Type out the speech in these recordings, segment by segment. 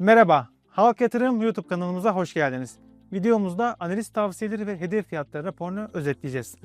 Merhaba, Halk Yatırım YouTube kanalımıza hoş geldiniz. Videomuzda analiz tavsiyeleri ve hedef fiyatları raporunu özetleyeceğiz.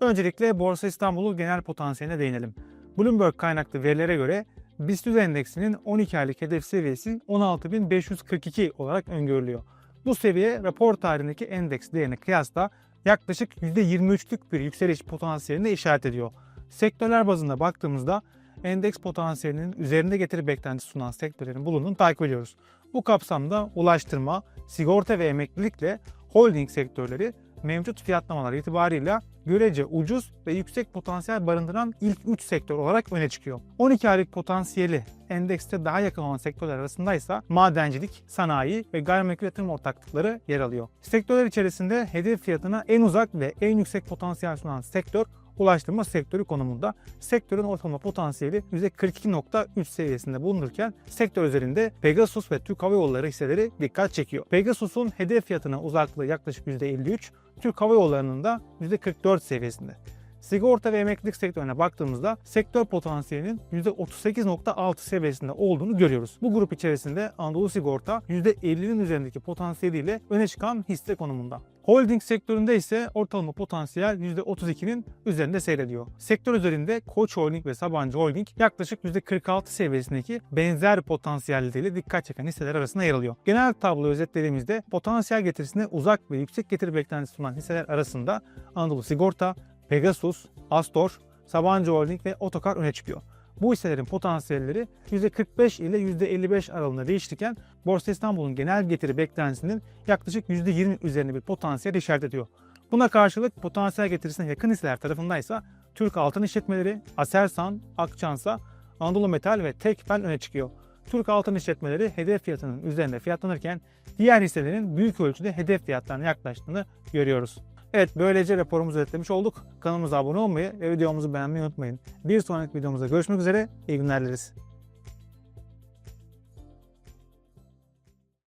Öncelikle Borsa İstanbul'u genel potansiyeline değinelim. Bloomberg kaynaklı verilere göre BIST endeksinin 12 aylık hedef seviyesi 16.542 olarak öngörülüyor. Bu seviye rapor tarihindeki endeks değerine kıyasla yaklaşık %23'lük bir yükseliş potansiyeline işaret ediyor. Sektörler bazında baktığımızda endeks potansiyelinin üzerinde getiri beklentisi sunan sektörlerin bulunduğunu takip ediyoruz. Bu kapsamda ulaştırma, sigorta ve emeklilikle holding sektörleri mevcut fiyatlamalar itibarıyla görece ucuz ve yüksek potansiyel barındıran ilk 3 sektör olarak öne çıkıyor. 12 aylık potansiyeli endekste daha yakın olan sektörler arasında ise madencilik, sanayi ve gayrimenkul yatırım ortaklıkları yer alıyor. Sektörler içerisinde hedef fiyatına en uzak ve en yüksek potansiyel sunan sektör ulaştırma sektörü konumunda. Sektörün ortalama potansiyeli %42.3 seviyesinde bulunurken sektör üzerinde Pegasus ve Türk Hava Yolları hisseleri dikkat çekiyor. Pegasus'un hedef fiyatına uzaklığı yaklaşık %53, Türk Hava Yolları'nın da %44 seviyesinde. Sigorta ve emeklilik sektörüne baktığımızda sektör potansiyelinin %38.6 seviyesinde olduğunu görüyoruz. Bu grup içerisinde Anadolu Sigorta %50'nin üzerindeki potansiyeliyle öne çıkan hisse konumunda. Holding sektöründe ise ortalama potansiyel %32'nin üzerinde seyrediyor. Sektör üzerinde Koç Holding ve Sabancı Holding yaklaşık %46 seviyesindeki benzer potansiyelleriyle dikkat çeken hisseler arasında yer alıyor. Genel tabloyu özetlediğimizde potansiyel getirisine uzak ve yüksek getiri beklentisi sunan hisseler arasında Anadolu Sigorta, Pegasus, Astor, Sabancı Holding ve Otokar öne çıkıyor. Bu hisselerin potansiyelleri %45 ile %55 aralığında değişirken Borsa İstanbul'un genel getiri beklentisinin yaklaşık %20 üzerinde bir potansiyel işaret ediyor. Buna karşılık potansiyel getirisine yakın hisseler tarafındaysa Türk Altın İşletmeleri, Aselsan, Akçansa, Anadolu Metal ve Tekfen öne çıkıyor. Türk Altın İşletmeleri hedef fiyatının üzerinde fiyatlanırken diğer hisselerin büyük ölçüde hedef fiyatlarına yaklaştığını görüyoruz. Evet böylece raporumuzu özetlemiş olduk. Kanalımıza abone olmayı ve videomuzu beğenmeyi unutmayın. Bir sonraki videomuzda görüşmek üzere. İyi günler dileriz.